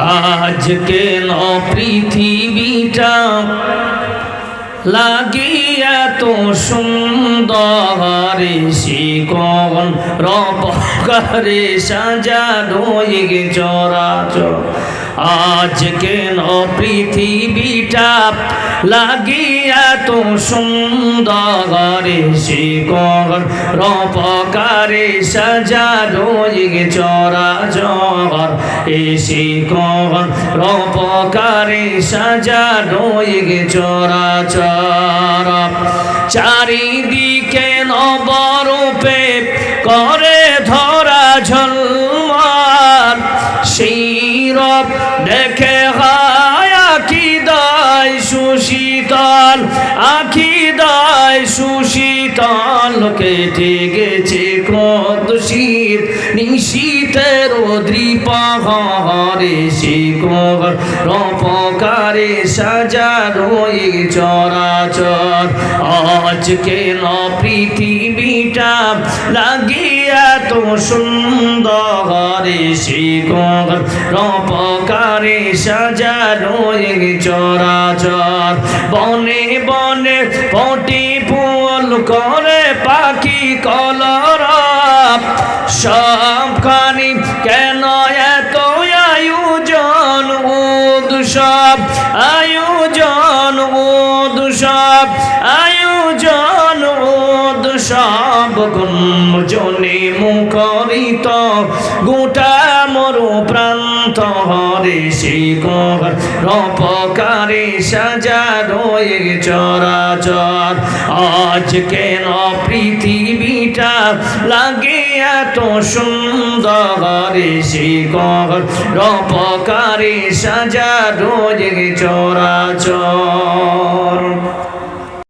আজ কেন পৃথিবীটা লাগিয়া তো সুন্দর শিকন রবকারে সাজা গে চরাচর? আজ কেন পৃথিবীটা লাগিয়া তো সুন্দর? শিকন রবকারে সাজানো চরাচর এ শিকন রবকারে সাজানো চরাচর চারিদিকে নবরূপে করে ধরা ঝলমার রব দেখে হায় আখি দায় সুশীতল আখি দায় সুশীতল গেছে ক্রোধ শীত নিশীতের দ্রিপাহারে শিকর রপকারে সাজানো এই চরাচর। আজ কেন পৃথিবীটা লাগিয়া তো সুন্দরে? শিকর রপকারে সাজানো এই চরাচর। বনে বনে পটি ফুল করে পাখি কলর সবখানি কেন এত আয়োজন উৎসব আয়োজন উৎসব আয়োজন উৎসব গুঞ্জনে মুখরিত। গোটা মরু প্রান্ত হরে শিকর রপকারে সাজানো এ চরাচর। আজ কেন পৃথিবীটা লাগে এত সুন্দর শিকর সাজা রোজ চোরা চরাচর